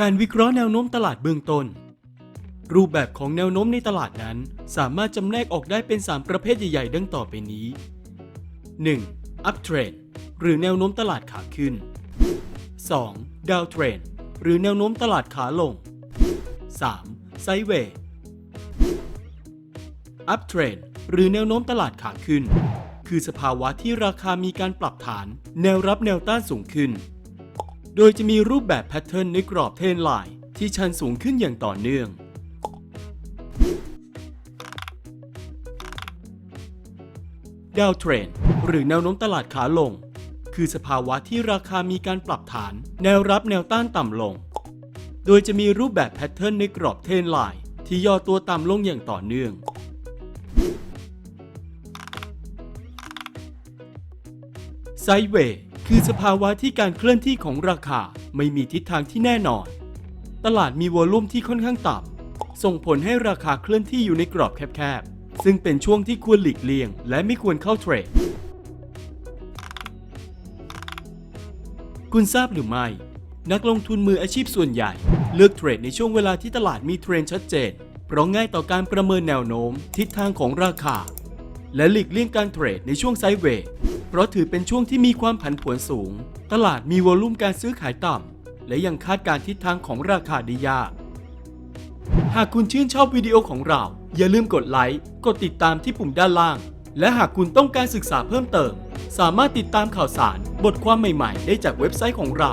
การวิเคราะห์แนวโน้มตลาดเบื้องต้น รูปแบบของแนวโน้มในตลาดนั้น สามารถจำแนกออกได้เป็น 3 ประเภทใหญ่ๆ ดังต่อไปนี้ 1. uptrend หรือแนวโน้มตลาดขาขึ้น 2. downtrend หรือแนวโน้มตลาดขาลง 3. sideway uptrend หรือแนวโน้มตลาดขาขึ้น คือสภาวะที่ราคามีการปรับฐาน แนวรับแนวต้านสูงขึ้น โดยจะมีรูปแบบแพทเทิร์นในกรอบเทนไลน์ที่ชันสูงขึ้นอย่างต่อเนื่อง ดาวเทรนหรือแนวโน้มตลาดขาลง คือสภาวะที่ราคามีการปรับฐาน แนวรับแนวต้านต่ำลง โดยจะมีรูปแบบแพทเทิร์นในกรอบเทนไลน์ที่ย่อตัวต่ำลงอย่างต่อเนื่องไซเวย์ คือสภาวะที่การเคลื่อนที่ของราคาไม่มีทิศทางที่แน่นอน ตลาดมีวอลลุ่มที่ค่อนข้างต่ำ ส่งผลให้ราคาเคลื่อนที่อยู่ในกรอบแคบๆ ซึ่งเป็นช่วงที่ควรหลีกเลี่ยง และไม่ควรเข้าเทรด คุณทราบหรือไม่ นักลงทุนมืออาชีพส่วนใหญ่ เลือกเทรดในช่วงเวลาที่ตลาดมีเทรนด์ชัดเจน เพราะง่ายต่อการประเมินแนวโน้ม ทิศทางของราคา และหลีกเลี่ยงการเทรดในช่วงไซด์เวย์ เพราะถือเป็นช่วงที่มีความผันผวนสูง ตลาดมีวอลุ่มการซื้อขายต่ำ และยังคาดการณ์ทิศทางของราคาได้ยาก หากคุณชื่นชอบวิดีโอของเรา อย่าลืมกดไลค์ กดติดตามที่ปุ่มด้านล่าง และหากคุณต้องการศึกษาเพิ่มเติม สามารถติดตามข่าวสาร บทความใหม่ ๆ ได้จากเว็บไซต์ของเรา